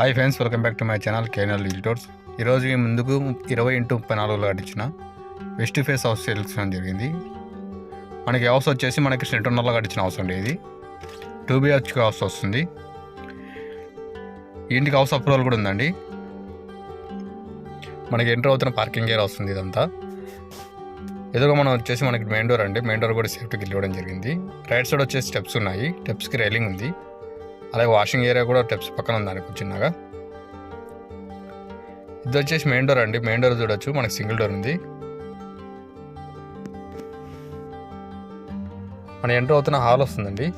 Hi friends welcome back to my channel కేనల్ డిజిటోర్స్ ఈరోజు మీ ముందుకు ఇరవై ఇంటూ ముప్పై నాలుగులో కట్టించిన వెస్ట్ ఫేస్ హౌస్ సేల్స్ జరిగింది. మనకి హౌస్ వచ్చేసి మనకి సెంటర్నర్లో కట్టించిన హౌస్ అండి ఇది. టూ బిహెచ్కే హౌస్ వస్తుంది. ఇంటికి హౌస్ అప్రూవల్ కూడా ఉందండి. మనకి ఎంటర్ అవుతున్న పార్కింగ్ ఏరియా వస్తుంది ఇదంతా. ఎదురుగా మనం వచ్చేసి మనకి మెయిన్ డోర్ అండి. మెయిన్ డోర్ కూడా సేఫ్టీకి ఇవ్వడం జరిగింది. రైట్ సైడ్ వచ్చేసి స్టెప్స్ ఉన్నాయి. స్టెప్స్కి రైలింగ్ ఉంది. అలాగే వాషింగ్ ఏరియా కూడా టెప్స్ పక్కన ఉంది చిన్నగా. ఇది వచ్చేసి మెయిన్ డోర్ అండి. మెయిన్ డోర్ చూడొచ్చు. మనకి సింగిల్ డోర్ ఉంది. మన ఎంటర్ అవుతున్న హాల్ వస్తుందండి.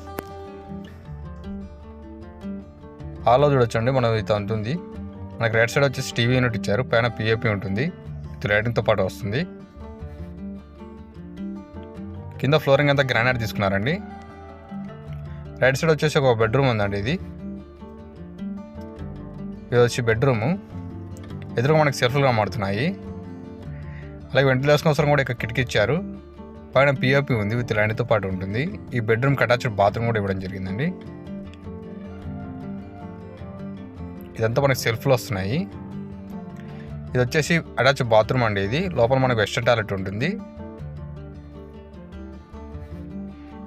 హాల్లో చూడొచ్చు అండి మనం ఇది ఉంటుంది మనకి రైట్ సైడ్ వచ్చేసి టీవీ యూనిట్ ఇచ్చారు. పైన పిఏపి ఉంటుంది. ఇది లైటింగ్తో పాటు వస్తుంది. కింద ఫ్లోరింగ్ అంతా గ్రానైట్ తీసుకున్నారండి. రైట్ సైడ్ వచ్చేసి ఒక బెడ్రూమ్ ఉందండి ఇది. ఇది వచ్చి బెడ్రూము ఎదురుగా మనకి సెల్ఫ్లు కనబడుతున్నాయి. అలాగే వెంటిలేషన్ అవసరం కూడా ఇక్కడ కిటికీ ఇచ్చారు పైన పిఓపి ఉంది విత్ లైన్తో పాటు ఉంటుంది. ఈ బెడ్రూమ్ అటాచ్డ్ బాత్రూమ్ కూడా ఇవ్వడం జరిగిందండి. ఇదంతా మనకి సెల్ఫ్లు వస్తున్నాయి. ఇది వచ్చేసి అటాచ్ బాత్రూమ్ అండి ఇది. లోపల మనకి వెస్టర్న్ టాయిలెట్ ఉంటుంది.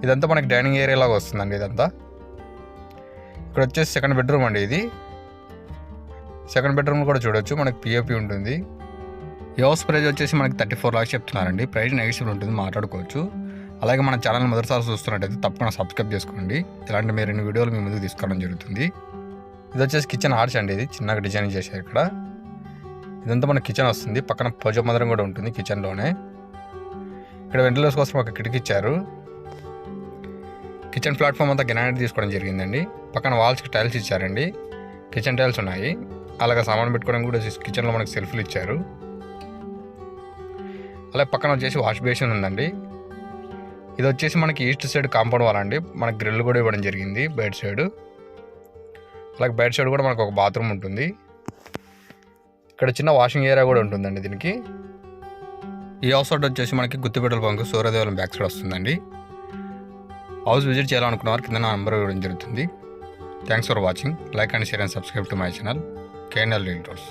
ఇదంతా మనకి డైనింగ్ ఏరియా లాగా వస్తుందండి ఇదంతా. ఇక్కడ వచ్చేసి సెకండ్ బెడ్రూమ్ అండి ఇది. సెకండ్ బెడ్రూమ్ కూడా చూడొచ్చు మనకి పిఓపి ఉంటుంది. ఈ హౌస్ వచ్చేసి మనకి థర్టీ ఫోర్ లాక్స్ చెప్తున్నారండి. ప్రైస్ నెగిటివ్ ఉంటుంది మాట్లాడుకోవచ్చు. అలాగే మన ఛానల్ మొదటిసారి చూస్తున్నట్టయితే తప్పకుండా సబ్స్క్రైబ్ చేసుకోండి. ఇలాంటి మీరు రెండు వీడియోలు మీ ముందుకు తీసుకురావడం జరుగుతుంది. ఇది వచ్చేసి కిచెన్ ఆర్చ్ అండి ఇది చిన్నగా డిజైన్ చేశారు ఇక్కడ. ఇదంతా మన కిచెన్ వస్తుంది. పక్కన పొజ మందిరం కూడా ఉంటుంది కిచెన్లోనే. ఇక్కడ వెంటిలేషన్ కోసం ఒక కిటికీ ఇచ్చారు. కిచెన్ ప్లాట్ఫామ్ అంతా గ్రానైట్ తీసుకోవడం జరిగిందండి. పక్కన వాల్స్కి టైల్స్ ఇచ్చారండి. కిచెన్ టైల్స్ ఉన్నాయి. అలాగే సామాన్ పెట్టుకోవడం కూడా కిచెన్లో మనకి సెల్ఫ్లు ఇచ్చారు. అలాగే పక్కన వచ్చేసి వాష్ బేసిన్ ఉందండి. ఇది వచ్చేసి మనకి ఈస్ట్ సైడ్ కాంపౌండ్ వాల్ అండి. మనకి గ్రిల్ కూడా ఇవ్వడం జరిగింది బెడ్ సైడ్. అలాగే బెడ్ సైడ్ కూడా మనకు ఒక బాత్రూమ్ ఉంటుంది. ఇక్కడ చిన్న వాషింగ్ ఏరియా కూడా ఉంటుందండి దీనికి. ఈ హౌస్ వచ్చేసి మనకి గుత్తిపెట్టల పంకు సూర్యదేవలం బ్యాక్ సైడ్ వస్తుందండి. హౌస్ విజిట్ చేయాలనుకున్న వారు కింద నా నెంబర్ ఇవ్వడం జరుగుతుంది. Thanks for watching like and share and subscribe to my channel KNL realtors